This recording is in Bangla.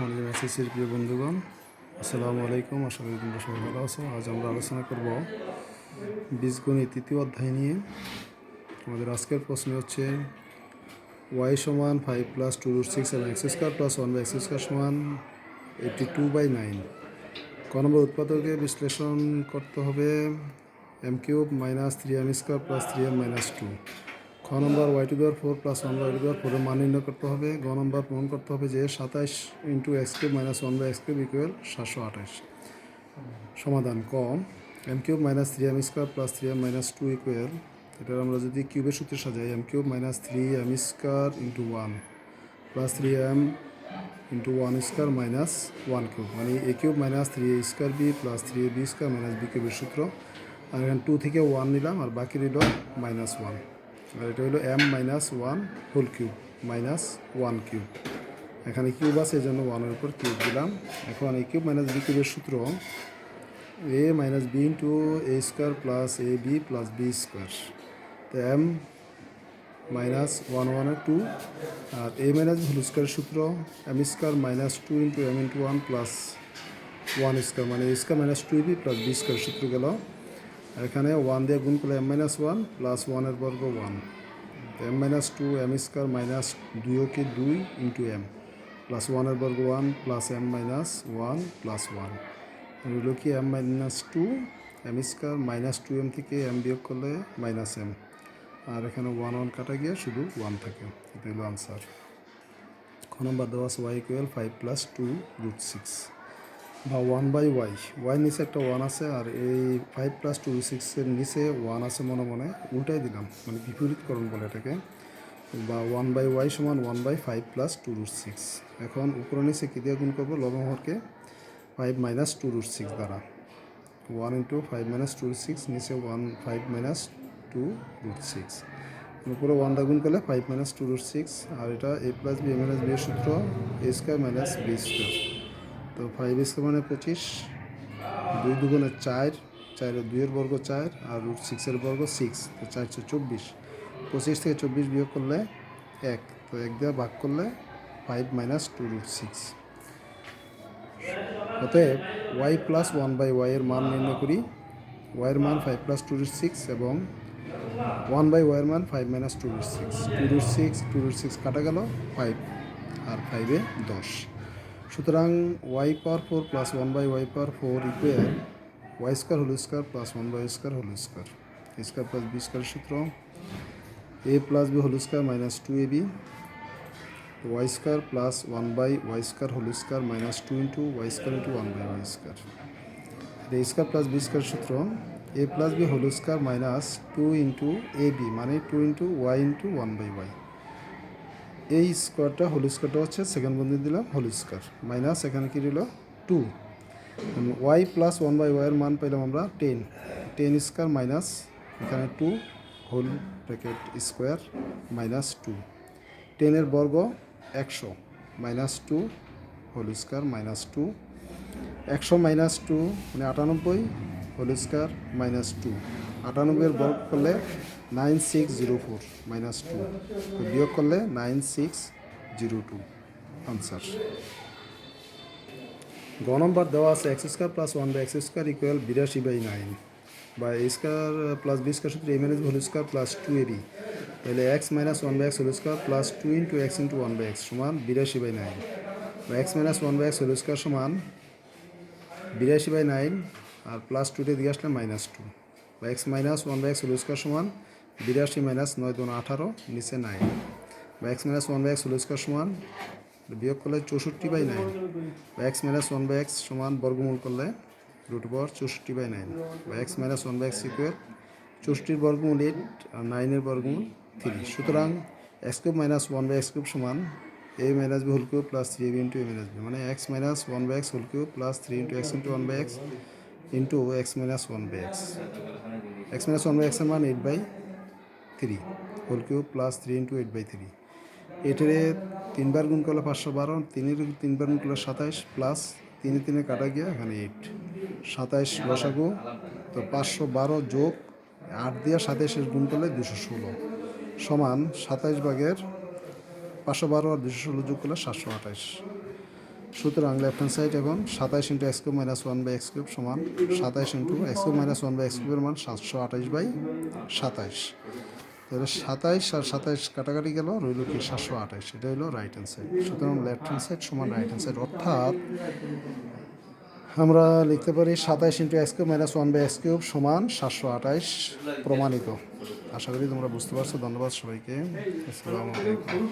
আমাদের এসএসসির প্রিয় বন্ধুগণ। আসসালামু আলাইকুম, আশা করি তোমরা সবাই ভালো আছো। আজ আমরা আলোচনা করব বীজগণিত তৃতীয় অধ্যায় নিয়ে। আমাদের আজকের প্রশ্ন হচ্ছে ওয়াই সমান five plus two root six এবং X square plus one by X square সমান এইটটি টু বাই নাইন ক নম্বর উৎপাদকে বিশ্লেষণ করতে হবে M cube minus three M square plus three M minus two খ নম্বর ওয়াই টু দেওয়ার four plus one by two দেওয়ার ফোরের মান নির্ণয় করতে হবে। গ নম্বর প্রমাণ করতে হবে যে সাতাইশ into X cube minus one by X cube equal সাতশো আঠাশ। সমাধান ক, M cube minus three M square plus three M minus two equal, এটার আমরা যদি কিউবের সূত্রে সাজাই, M cube minus three M square into one plus three M into one square minus one cube মানে A cube minus three A square B plus three A B square minus B কিউবের সূত্র। আর এখানে টু থেকে ওয়ান নিলাম আর বাকি রইল মাইনাস ওয়ান। আর এটা হলো M minus one whole cube minus one cube এখানে কিউব আছে এই জন্য ওয়ানের উপর কিউব দিলাম। এখন এই কিউব মাইনাস বি কিউবের সূত্র A minus B into A square plus A B plus B square তো এম মাইনাস ওয়ান ওয়ানের টু আর এ মাইনাস হোল স্কোয়ারের সূত্র M square minus two into M into one plus one square মানে square minus two B plus B square সূত্র গেল। এখানে ওয়ান দিয়ে গুণ করলে এম মাইনাস ওয়ান প্লাস ওয়ানের বর্গ one M minus two M square minus দুইকে দুই ইন্টু এম প্লাস ওয়ানের বর্গ one plus M minus one plus one রইল কি M minus two M square minus two M থেকে এম বিয়োগ করলে মাইনাস এম আর এখানে ওয়ান ওয়ান কাটা গিয়ে শুধু ওয়ান থাকে। এটা হলো আনসার খ নম্বর দেওয়া আছে Y equal five plus two root six বা ওয়ান বাই ওয়াই ওয়াই নিচে একটা ওয়ান আছে আর এই ফাইভ প্লাস টু সিক্সের নিচে ওয়ান আছে মনে মনে, উল্টাই দিলাম মানে বিপরীতকরণ বলে এটাকে। বা ওয়ান বাই ওয়াই সমান one by five plus two root six এখন উপরে নিচে কী দিয়ে গুণ করব? লবহরকে five minus two root six দ্বারা। One into five minus two root six নিচে one five minus two root six উপরে ওয়ান দা গুণ করলে five minus two root six আর এটা A plus B minus B সূত্র A square minus B square তো ফাইভ স্কোয়ার মানে পঁচিশ, দুই দুগুণে চার চারের দুইয়ের বর্গ চার, আর রুট সিক্সের বর্গ সিক্স তো চারশো চব্বিশ। পঁচিশ থেকে চব্বিশ বিয়োগ করলে এক, তো এক দিয়ে ভাগ করলে five minus two root six অতএব ওয়াই প্লাস ওয়ান বাই ওয়াইয়ের মান নির্ণয় করি। ওয়াইয়ের মান five plus two root six এবং ওয়ান বাই ওয়াইয়ের মান five minus two root six two root six two root six কাটা গেল ফাইভ আর ফাইভে দশ। সুতরাং Y power four plus one by Y power four equal Y square whole square plus one by square whole square square plus B square সূত্র। A plus B whole square minus two A B Y square plus one by Y square whole square minus two into Y square into one by Y square A square plus B square সূত্র। A plus B whole square minus two into A B মানে two into Y into one by Y এই স্কোয়ারটা হোল স্কোয়ারটা হচ্ছে সেকেন্ড বন্ধু দিলাম, হোল স্কোয়ার। মাইনাস এখানে কি রইল two y plus one by ওয়াইয়ের মান পেলাম আমরা টেন টেন স্কোয়ার মাইনাস এখানে two whole bracket square minus two টেনের বর্গ একশো। Minus two whole square minus two একশো মাইনাস টু মানে আটানব্বই হোল স্কোয়ার মাইনাস টু আটানব্বইয়ের বর্গ করলে nine six zero four minus two বিয়োগ করলে nine six zero two answer গ নম্বর দেওয়া আছে x square plus one by x square equal বিরাশি বাই নাইন বা a square plus b square সূত্রে a minus whole square plus two a b তাহলে x minus one by x whole square plus two into x into one by x সমান বিরাশি বাই নাইন বা x minus one by x whole square সমান বিরাশি বাই নাইন আর প্লাস টুতে দিয়ে আসলে মাইনাস টু বা x minus one by x whole square সমান বিরাশি মাইনাস নয় দুন আঠারো, নিচে নাইন বা x minus one by x whole square সমান বিয়োগ করলে চৌষট্টি বাই নাইন বা x minus one by x সমান বর্গমূল করলে রুট পর চৌষট্টি বাই নাইন বা x minus one by x equal চৌষট্টির বর্গমূল এইট আর নাইনের বর্গমূল থ্রি সুতরাং x cube minus one by x cube সমান a minus b whole cube plus three b into a minus b মানে x minus one by x whole cube plus three into x into one by x into x minus one by x x minus one by এক্সের মান eight by three whole cube plus three into eight by three এটারে তিনবার গুণ করলে পাঁচশো বারো তিনের তিনবার গুণ করলে সাতাইশ প্লাস তিনে তিনে কাটা গিয়ে এখানে এইট সাতাইশ বসাগু, তো পাঁচশো বারো যোগ আট দিয়ে সাতাইশের গুণ করলে দুশো ষোলো। সমান সাতাইশ ভাগের পাঁচশো বারো আর দুশো ষোলো যোগ করলে সাতশো আঠাইশ। সুতরাং লেফট হ্যান্ড সাইড এখন সাতাইশ into x cube minus one by x cube সমান সাতাইশ into x cube minus one by x কিউবের মান সাতশো আঠাইশ বাই সাতাইশ। তাহলে সাতাইশ আর সাতাইশ কাটাকাটি গেল, রইল কি সাতশো আঠাইশ, এটা হলো রাইট হ্যান্ড সাইড সুতরাং লেফট হ্যান্ড সাইড সমান রাইট হ্যান্ড সাইড অর্থাৎ আমরা লিখতে পারি সাতাইশ into x cube minus one by x cube সমান সাতশো আঠাইশ প্রমাণিত। আশা করি তোমরা বুঝতে পারছ। ধন্যবাদ সবাইকে। আসসালামু আলাইকুম।